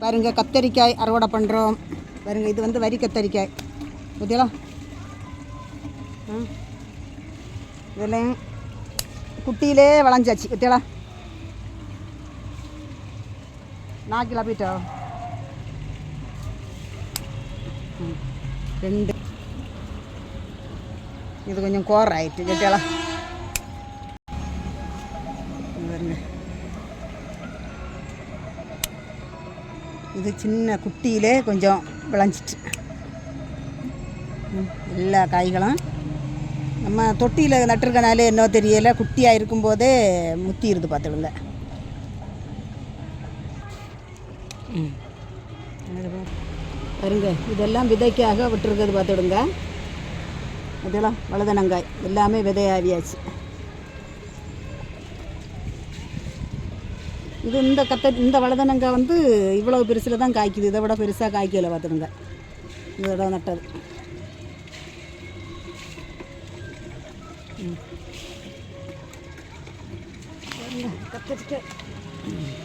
பாருங்க கத்தரிக்காய் அறுவடை பண்ணுறோம் பாருங்க இது வந்து வரி கத்தரிக்காய். பார்த்தீங்களா இதெல்லாம் குட்டியிலே விளைஞ்சாச்சு பார்த்தீங்களா நாக்கிலா போயிட்டோ? ரெண்டு. இது கொஞ்சம் கோர ஆயிட்டு கேட்டாளா பாருங்க. இது சின்ன குட்டியிலே கொஞ்சம் விளைஞ்சிட்டு எல்லா காய்களும். நம்ம தொட்டியில் நட்டுருக்கனாலே என்ன தெரியலை குட்டியாக இருக்கும்போதே முத்திடுது பார்த்துடுங்க ம். பாருங்க இதெல்லாம் விதைக்காக விட்டுருக்கிறது பார்த்துடுங்க இதெல்லாம் வலதனங்காய் எல்லாமே விதையாவியாச்சு. இது இந்த கத்த இந்த வலதனங்காய் வந்து இவ்வளோ பெருசில் தான் காய்க்குது. இதை விட பெருசாக காய்க்கல பார்த்துருங்க இதோட நட்டது. கத்திரிக்காய் ம்.